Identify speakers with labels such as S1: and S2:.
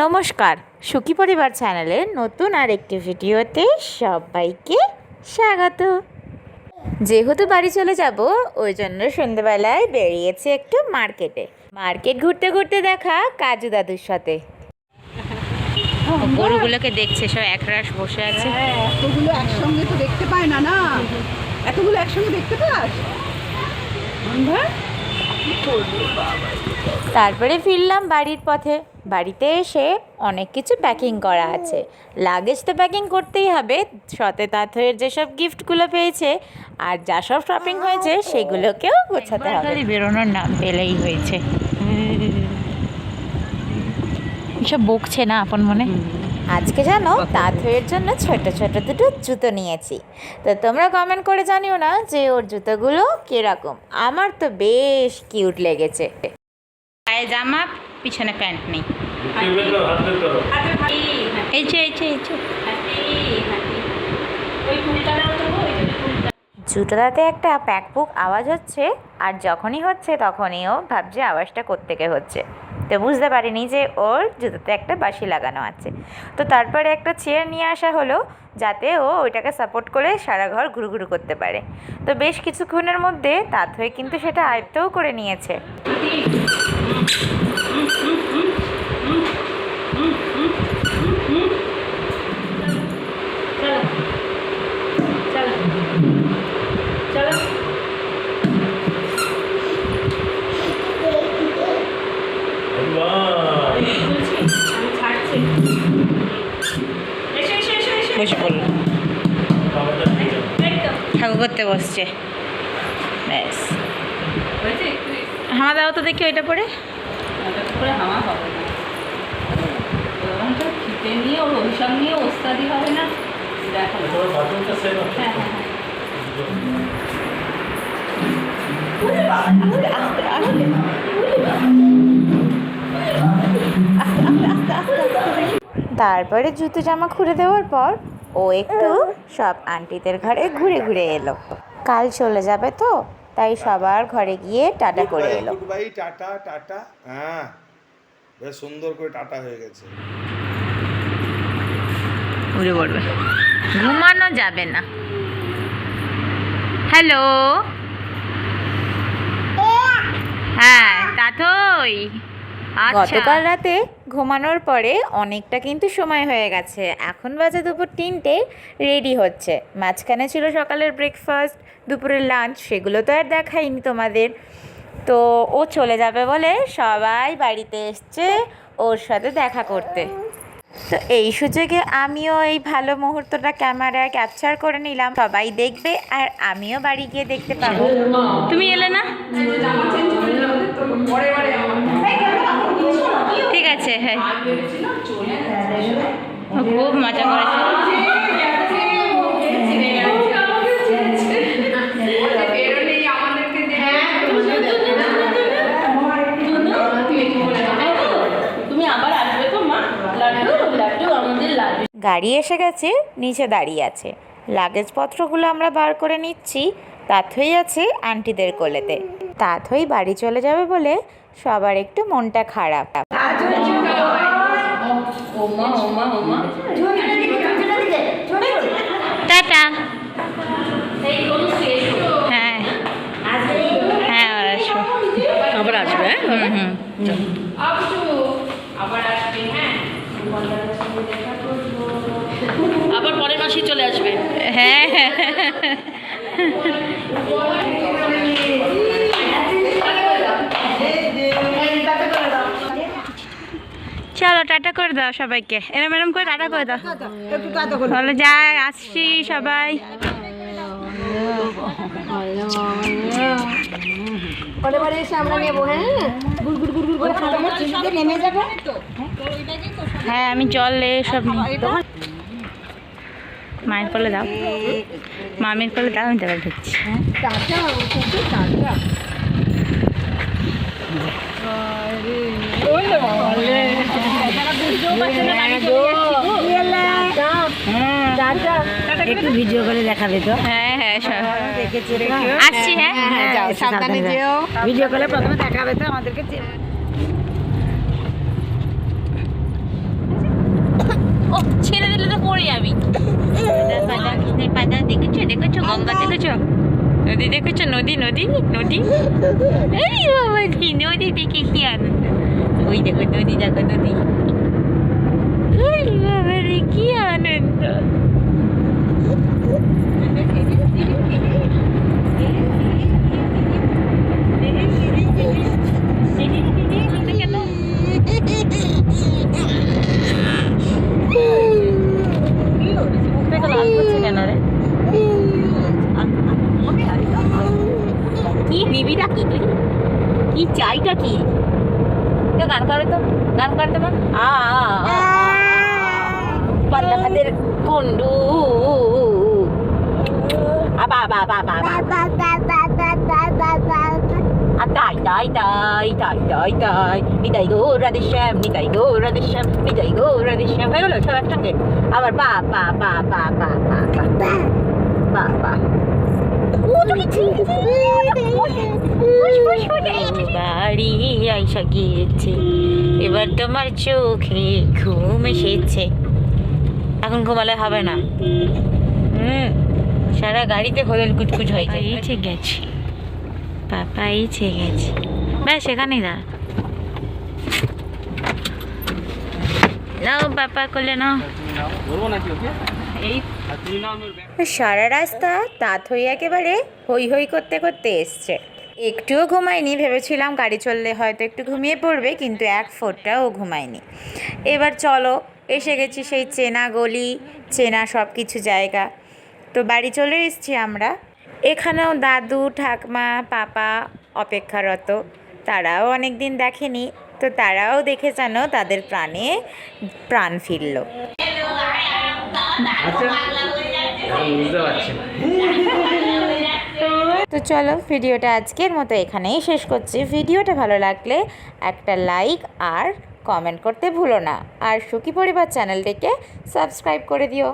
S1: নমস্কার সুখী পরিবার চ্যানেলের নতুন আর একটি ভিডিওতে সবাইকে স্বাগত। যেহেতু বাড়ি চলে যাব ওই জন্য সন্ধ্যেবেলায় বেরিয়েছি একটু মার্কেটে। মার্কেট ঘুরতে ঘুরতে দেখা কাজু দাদুর সাথে। গরুগুলোকে দেখছে সব একরাশ বসে আছে।
S2: হ্যাঁ, এতগুলো একসঙ্গে তো দেখতে পায় না না। এতগুলো একসঙ্গে দেখতে পাস?
S1: তারপরে ফিরলাম বাড়ির পথে। বাড়িতে এসে অনেক কিছু প্যাকিং করা আছে। লাগেজ তো প্যাকিং করতেই হবে। সতে তাঁতের যেসব গিফটগুলো পেয়েছে আর যা সব শপিং হয়েছে সেগুলোকেও গোছাতে হবে। বেরোনোর নাম পেলেই হয়েছে। এসব বকছে না আপন মনে? আজকে জানো তাঁতের জন্য ছোট ছোট দুটো জুতো নিয়েছি। তো তোমরা কমেন্ট করে জানিও না যে ওর জুতোগুলো কীরকম। আমার তো বেশ কিউট লেগেছে। গায়ে জামা পিছনে প্যান্ট নেই। এই যে এই যে এই যে। জুতোটাতে একটা প্যাকপুক আওয়াজ হচ্ছে আর যখনই হচ্ছে তখনই ও ভাবছে আওয়াজটা কোত্থেকে হচ্ছে। তো বুঝতে পারিনি যে ওর জুতোতে একটা বাসি লাগানো আছে। তো তারপরে একটা চেয়ার নিয়ে আসা হলো যাতে ও ওইটাকে সাপোর্ট করে সারা ঘর ঘুরু ঘুরু করতে পারে। তো বেশ কিছুক্ষণের মধ্যে তাত হয়ে কিন্তু সেটা আয়ত্তও করে নিয়েছে। করতে বসছে। ব্যাস। হামা দাও তো দেখি ওইটা পরে।
S2: হ্যাঁ হ্যাঁ হ্যাঁ।
S1: তারপরে জুতো জামা খুলে দেওয়ার পর ও একটু সব আন্টিদের ঘরে ঘুরে ঘুরে এলো। কাল চলে যাবে তো তাই সবার ঘরে গিয়ে টাটা করে এলো।
S3: গুড বাই টাটা টাটা। হ্যাঁ বেশ সুন্দর করে টাটা হয়ে গেছে।
S1: উড়ে পড়বে ঘুমানো যাবে না। হ্যালো? হ্যাঁ তাতই গতকাল রাতে ঘুমানোর পরে অনেকটা কিন্তু সময় হয়ে গেছে। এখন বাজে দুপুর তিনটে রেডি হচ্ছে। মাঝখানে ছিল সকালের ব্রেকফাস্ট দুপুরের লাঞ্চ সেগুলো তো আর দেখাইনি তোমাদের। তো ও চলে যাবে বলে সবাই বাড়িতে এসছে ওর সাথে দেখা করতে। তো এই সুযোগে আমিও এই ভালো মুহূর্তটা ক্যামেরায় ক্যাপচার করে নিলাম। সবাই দেখবে আর আমিও বাড়ি গিয়ে দেখতে পাবো। তুমি এলে না? ঠিক হ্যাঁ। খুব মজা করেছে
S2: তুমি আবার আসবে তো মা লাড্ডু লাড্ডু আমাদের লাড্ডু
S1: গাড়ি এসে গেছে নিচে দাঁড়িয়ে আছে। লাগেজপত্রগুলো আমরা বার করে নিচ্ছি তাথই আছে আন্টিদের কোলেতে। তাথই বাড়ি চলে যাবে বলে সবার একটু মনটা খারাপ। টাটা। হ্যাঁ। হ্যাঁ
S2: আবার আসবে
S1: হুম হুম।
S2: আবার পরের মাসেই চলে আসবে।
S1: হ্যাঁ। চলো টাটা করে দাও সবাইকে। এরম এরম করে টাটা করে দাও। বলো যাই আসছি সবাই।
S4: পরে পরে এসে আমরা নেব হ্যাঁ? গুড় গুড় গুড় গুড় করে খাব। চিনিতে নেমে যাবে
S1: হ্যাঁ আমি জল সব মায়ের কোলে দাও। মামির কোলে দাও আমি তারা ঢুকছি।
S4: টাটা
S5: একটু ভিডিও করে দেখাবে তো।
S1: হ্যাঁ হ্যাঁ আসছি হ্যাঁ।
S5: যাও সাবধানে যেও। ভিডিও করে প্রথমে দেখাবে তো আমাদেরকে ছেড়ে দিলে তো পড়ে যাবি।
S1: দেখেছ দেখেছ গঙ্গা দেখেছ? নদী দেখেছ? নদী নদী নদী? এই বাবা নদী দেখে কি আনন্দ। ওই দেখো নদী দেখো নদী ওই বাবা রে কি আনন্দ
S5: মুখটা লাল করছে কেন রে
S1: কি নিবিটা কি তুই? কি চাইটা কি? গান করে তো, গান করতে পার আ পাল্লাদের কুন্ডু আবা বা বা বা আর তাই তাই তাই তাই তাই তাই নিতাই গো রাধেশ্যাম নিতাই গো রাধেশ্যাম নিতাই গো রাধেশ্যাম হয়ে গেলো সব একসঙ্গে আবার বা বা বা বা বা বা বা বা বা বাড়ি আইসা গিয়েছে এবার তোমার চোখে ঘুম এসেছে এখন ঘুমালে হবে না হুম সারা গাড়িতে হোদল কুচকুচ হয়ে যায় গেছে পাপা এইছে গেছে। ব্যাস সেখানেই দাঁড়া। নাও পাপা করলে নাও। সারা রাস্তা তাঁত হয়ে একেবারে হই হই করতে করতে এসছে। একটুও ঘুমায়নি ভেবেছিলাম গাড়ি চললে হয়তো একটু ঘুমিয়ে পড়বে কিন্তু এক ফোঁটাও ঘুমায়নি। এবার চলো এসে গেছি সেই চেনা গলি চেনা সব কিছু জায়গা। তো বাড়ি চলে এসেছি আমরা। এখানেও দাদু ঠাকমা পাপা অপেক্ষারত। তারাও অনেক দিন দেখেনি। তো তারাও দেখে যেন তাদের প্রাণে প্রাণ ফিরল।
S6: না।
S1: তো চলো ভিডিওটা আজকের মতো এখানেই শেষ করছি। ভিডিওটা ভালো লাগলে একটা লাইক আর কমেন্ট করতে ভুলো না। আর সুখী পরিবার চ্যানেলটিকে সাবস্ক্রাইব করে দিও।